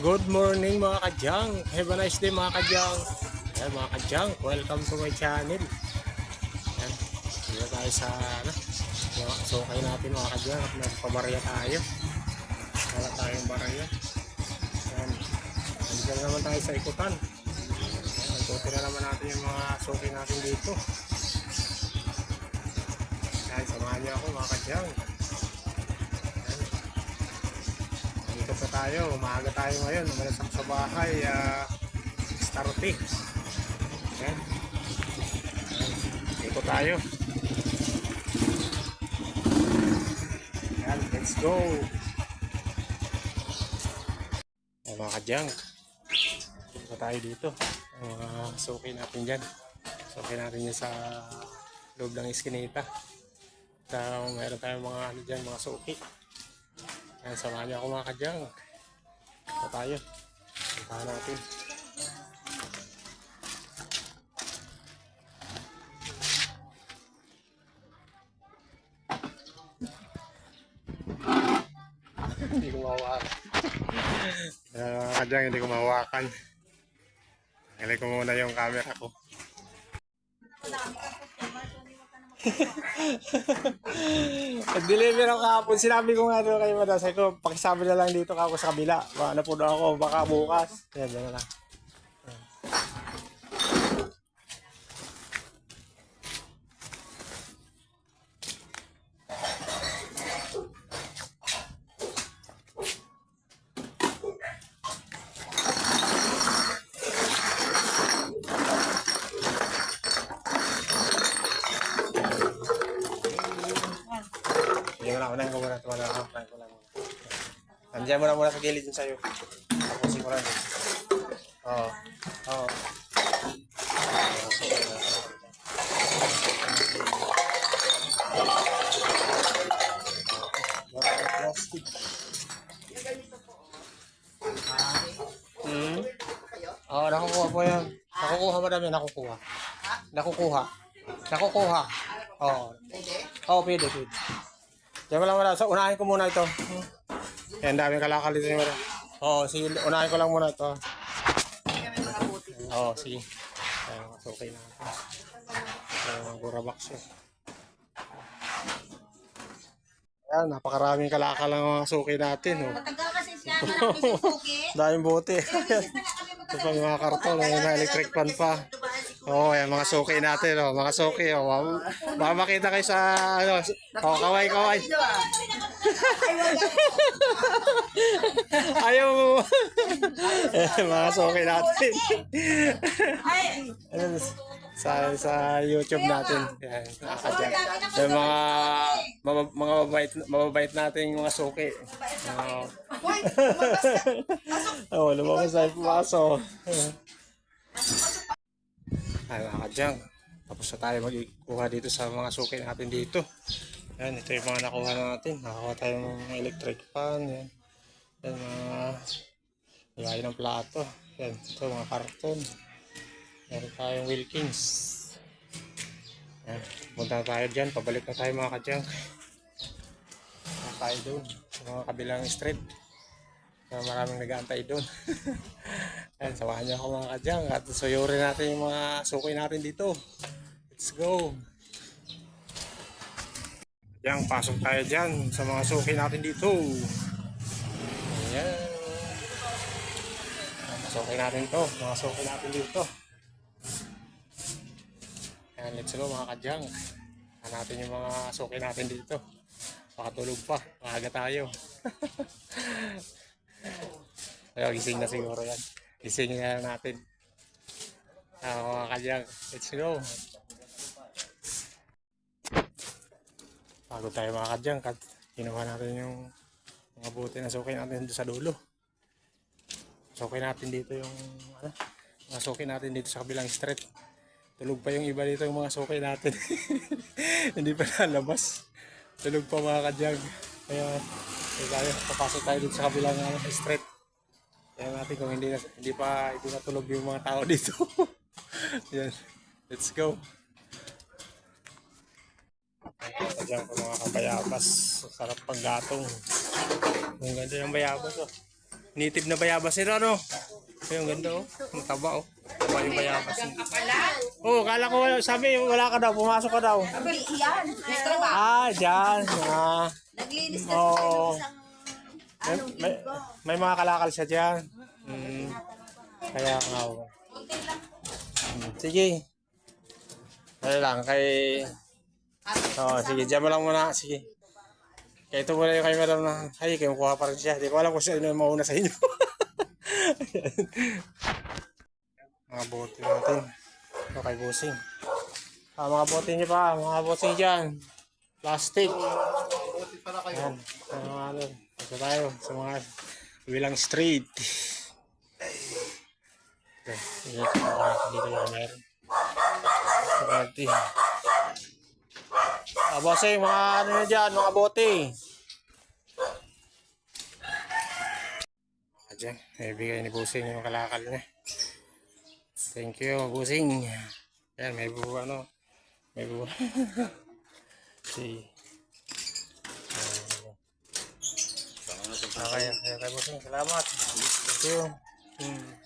Good morning mga kadyang. Have a nice day mga kadyang. Ayan mga kadyang, welcome to my channel. Ayan, dito tayo sa ano, sukay natin mga kadyang. Nagpabarya tayo. Wala tayong barya. Ayan, nandiyan naman tayo sa ikutan. Ayan, na naman natin yung mga sukay natin dito. Ayan, samahan niyo ako mga kadyang. Ayan. Dito pa tayo, umaga tayo ngayon, umalis ako sa bahay, uh, starte. Ayan. Dito tayo. Ayan, let's go. Ayan, mga kadyang. Dito tayo dito. Mga suki natin dyan. Suki natin dyan sa loob ng iskinita. At uh, mayroon tayong mga ano dyan, mga suki. Ayan, samahan niyo ako mga kadyang. Ito tayo. Puntahan natin. hindi ko mahawakan. Ayan, mga kadyang, hindi ko mahawakan. Ilay ko muna yung camera ko. Nag-deliver ako kahapon. Sinabi ko nga doon kay Madam. Sabi ko, pakisabi na lang dito ako sa kabila. Baka napuno ako. Baka bukas. Yan na lang. Yan. Sige mo na, unahin ko muna. Tumala ako. Unahin ko lang muna. Nandiyan mo na muna sa gilid yung sa'yo. Tapusin ko lang. Oo. Oo. Plastic. Hmm? Oo, nakukuha po yan. Nakukuha madami, nakukuha. Nakukuha. Nakukuha. Oo. Oo, pwede, pwede. Diyan mo lang muna. So, unahin ko muna ito. Hmm. Yan, daming kalakal dito. Muna. Oo, sige. Unahin ko lang muna ito. Oo, sige. Ayan, mas okay na. Ayan, gura box yun. Ayan, napakaraming kalakal ang mga suki natin. Oh. Matagal kasi siya, marami si Suki. Daming bote. Ito pa mga karton, may mga electric fan pa. Oo, oh, yan mga suki natin, oh, mga suki, oh. Baka, makita kayo sa, ano, oh, kaway, kaway. Ayaw mo. mga suki natin. Ay, sa sa YouTube natin. Yan, nakakadyan. Yung mga mga mababait, mababait nating mga suki. Oo. Oh, lumabas tayo pumaso. Ay, mga kadyang. Tapos na tayo magkuha dito sa mga suki natin dito. Yan, ito yung mga nakuha natin. Nakakuha tayo ng electric fan. Yan. Yan, mga lagay ng plato. Yan, ito mga karton. Meron tayong Wilkins. Yan, punta tayo dyan. Pabalik na tayo mga kadyang. Punta tayo doon. Sa mga kabilang street. Na maraming nag-aantay doon. Yan, samahan niyo ako mga kadyang. At suyurin natin yung mga suki natin dito. Let's go! Yan, pasok tayo dyan sa mga suki natin dito. Ayan. Suki natin to. Mga suki natin dito. Ayan, let's go mga kadyang. Hanapin yung mga suki natin dito. Pakatulog pa. Maaga tayo. Ayaw, gising na siguro yan. Gising na natin. Ah, mga kadyang, let's go. Pagod tayo mga kadyang. Kat natin yung mga buti na suki natin sa dulo. Suki natin dito yung ano, mga suki natin dito sa kabilang street. Tulog pa yung iba dito yung mga suki natin. Hindi pa nalabas. Tulog pa mga kadyang. Kaya, kaya tayo, papasok tayo dito sa kabilang ano, street. Kaya natin kung hindi, hindi pa hindi natulog yung mga tao dito. Yan. Let's go. Diyan ko mga kabayabas. Sarap pang gatong. Ang ganda yung bayabas oh. Native na bayabas nila, ano? Ayun, ganda, oh. Ang taba, oh. Taba yung bayabas. Oo, oh, kala ko, sabi, wala ka daw, pumasok ka daw. Yan. Ah, dyan. Ah, Naglinis na ng isang may, may, may mga kalakal siya dyan. Mm, kaya nga, oh. Mm, Sige. Ano lang, kay... Oo, sige, dyan mo lang muna. Sige. Kaya ito muna yung madam na, ay, kayo kuha pa rin siya. Di ko alam kung sino yung mauna sa inyo. Mga bote natin. Ito kay Busing. Ah, mga bote niyo pa, mga bote dyan. Plastic. Ayan. Ano nga nun. Ito tayo sa mga bilang street. Ito, dito, yung meron. Pwede. Ah, bossing, mga ano nyo dyan, mga bote. Ah, dyan, ibigay ni Busing yung kalakal niya. Thank you, Busing. Yan, may bu, ano, may bu. si. Okay, okay, kay Busing, salamat. Thank you. Hmm.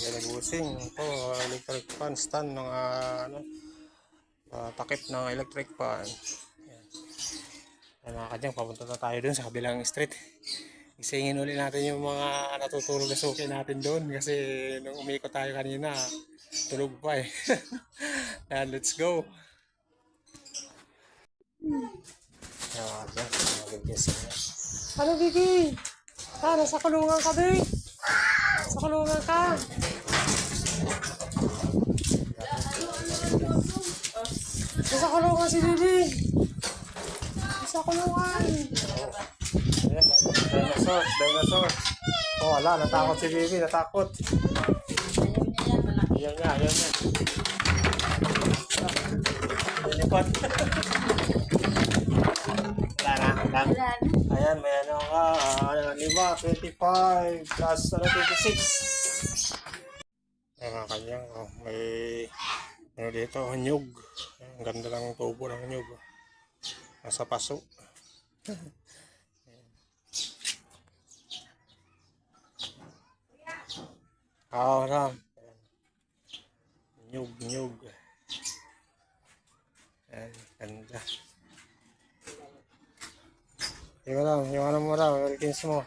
Yan busing. Ito, uh, electric fan stand ng ah, ano, ah, takip ng electric fan. Yan. Yan mga kadyang, papunta na tayo dun sa kabilang street. Isingin ulit natin yung mga natutulog na suki natin doon kasi nung umikot tayo kanina, tulog pa eh. Yan, let's go. Yan mga kadyang. Ano, Vivi? Ah, nasa kulungan ka, Vivi? Sa kulungan ka. Si Bibi. Nasa kulungan. Dinosaur, dinosaur. Oh, wala, natakot si Bibi, natakot. Ayaw niya, ayaw niya. Lilipad. wala na, wala. Ayan, may ano ka, ano, lima, 25, plus ano, 26. Ayan mga kanyang, oh, may ano dito, nyug. Ang ganda ng tubo ng nyug. oh. Nasa paso. Oo, ram. Nyug, nyug. Ayan, ganda. Yung ano, yung ano mo raw, Wilkins mo.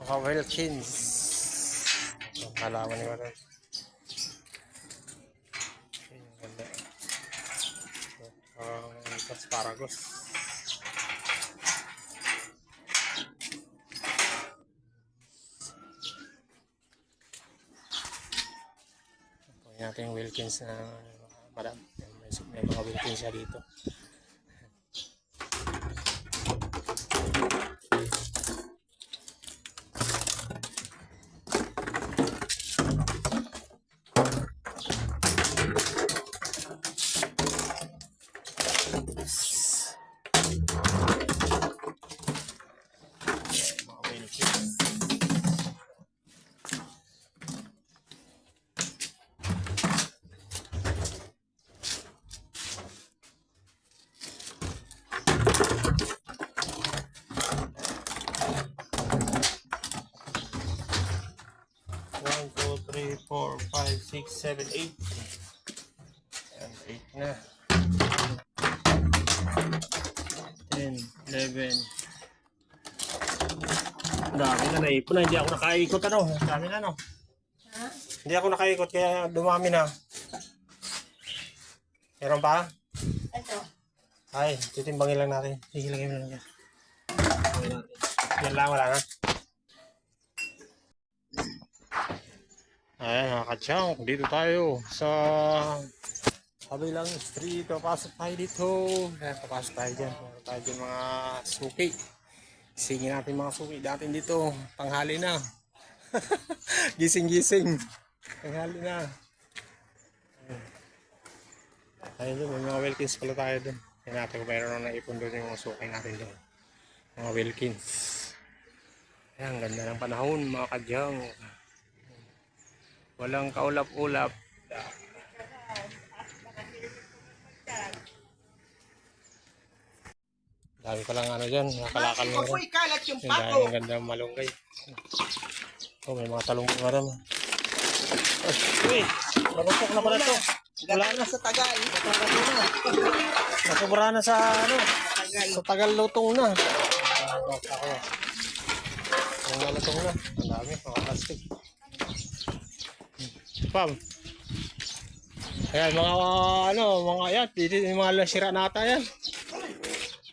Mga Wilkins. Ang halaman ni Maran. Ang ganda. Ang asparagus. Ito natin yung Wilkins na madam. May, may mga Wilkins siya dito. 6, 7, 8. Ayan, 8 na. 10, 11. Dami na naipon na. Hindi ako nakaikot ano. Dami na no. Ha? Hindi ako nakaikot kaya dumami na. Meron pa? Ito. Ay, titimbangin lang natin. Sige, lagay mo lang yan. Yan lang, wala na. Ayan, mga kadyang. Dito tayo sa kabilang street. Papasok tayo dito. Ayan, papasok tayo dyan. Meron tayo dyan mga suki. Singin natin mga suki natin dito. Tanghali na. Gising-gising. Tanghali na. Ayun doon, may mga Wilkins pala tayo doon. Yan natin kung mayroon na naipon doon yung mga sukay natin doon. Mga Wilkins. Ayan, ganda ng panahon mga kadyang. Walang kaulap-ulap. Dami pa lang ano dyan, nakalakal mo rin. Pato. dahil ang ganda ng malunggay. Oh, may mga talong pa rin. Uy, marupok na pala ito. Wala na. sa tagal. Nasubra na sa ano, sa tagal lutong na. Ako. Ang nalutong na. Ang dami, mga plastic. Pam. Ayan, mga ano, mga yan, dito yung mga sira nata yan.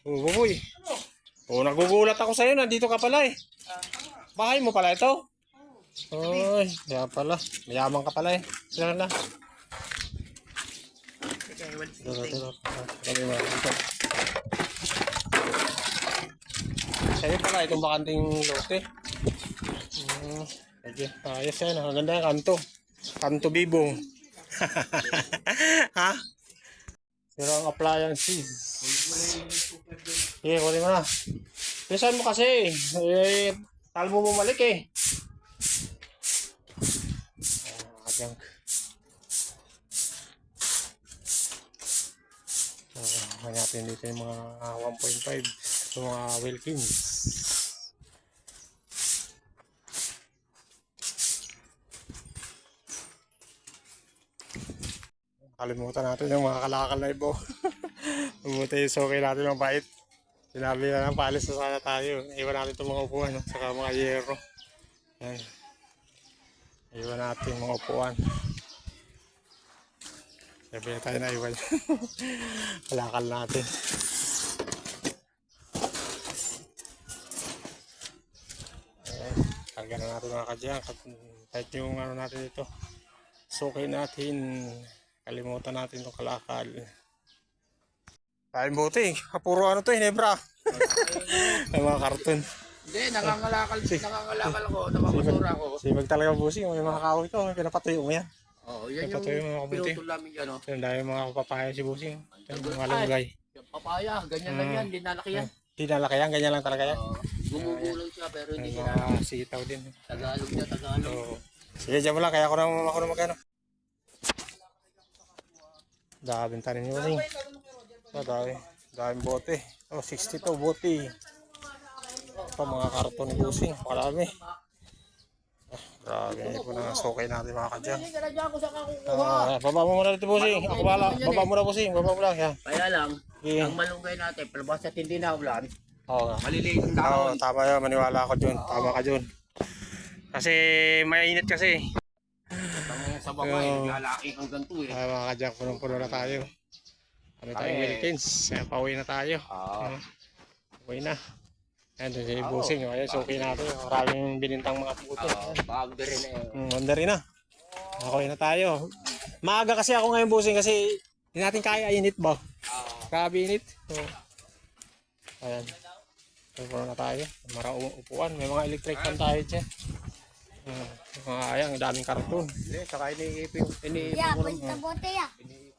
Oh, buboy. Oh, nagugulat ako sa'yo, nandito ka pala eh. Bahay mo pala ito? Ay, kaya pala. Mayaman ka pala eh. Sila na. Dito. Sa'yo pala, itong bakanting lote. Hmm, okay. Ayos yan. Ang ganda yung kanto. Kanto bibong. ha? Pero ang appliances. Sige, kunin mo na. Pisan mo kasi. Eh, tal mo bumalik eh. Ah, junk. So, hanapin dito yung mga 1.5. Yung mga Wilkins. Kalimutan natin yung mga kalakal na ibo. Bumuti yung sokay natin ng bait. Sinabi na lang, paalis na sana tayo. Iwan natin itong mga upuan, saka mga yero. Yan. Iwan natin mga upuan. Sabi na tayo na iwan. kalakal natin. Karga na natin mga kadyang. Kahit yung ano natin ito. Sukay natin. Kalimutan natin itong kalakal. Kain buti. Puro ano to, Hinebra. Ang mga karton. Hindi, nangangalakal, nangangalakal ako, napapasura ako. Sibag talaga busing. May mga kahoy to. May pinapatuyo mo yan. Oo, yan Ito yung to yung mga kamuti. pinutol namin yan, oh. Yung dahil mga papaya si busing. Yung mga lunggay. Yung papaya, ganyan lang yan, dinalaki yan. Hindi nalaki yan. Ganyan lang talaga yan. Oo, gumugulong siya, pero hindi mga sitaw din. Tagalog siya, Tagalog. Sige, dyan mo lang. Kaya ako na, ako na magkano. Daming tanin niyo busing. Oh, dami. Daming bote. Oh, 62 bote. Ito mga karton ni busing. Marami. Ah, grabe po na sukay natin mga kadyang. Kakukuha. Ah, baba mo muna dito busing. Ako bala. Baba mo na busing. Baba mo lang. Yan. Kaya lang, Sige. ang malunggay natin, palabas at hindi na ulan, Oo nga. maliliit ang dahon. tama yun. Maniwala ako dun. Tama ka dun. Kasi mainit kasi. Sa baba, eh, naglalaki hanggang to eh. Ay, mga kadyak, punong-puno na tayo. Kami tayong Wilkins. Kaya pauwi na tayo. Ah, Uwi na. Ayan, doon si Busing. Ayan, suki natin. Maraming binintang mga puto. ah, bago din rin eh. Hmm, wanda rin na. Okay na tayo. Maaga kasi ako ngayon Busing kasi hindi natin kaya init ba? Grabe init. So, ayan. Puno na tayo. Marang upuan. May mga electric fan tayo dyan. Mga ayan, ang daming karton. Hindi, saka iniipin, iniipin Ya, ko naman. bote ya.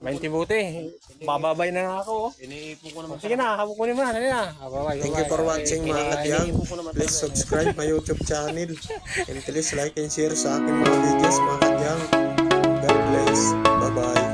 20 buti. Bababay na nga ako. oh. Iniipin ko naman. Sige na, habukunin mo na. Dali na. Ah, bye-bye, Thank you for watching mga kadyang. Ko naman. Please subscribe my YouTube channel. And please like and share sa aking mga videos mga kadyang. God bless. Bye-bye.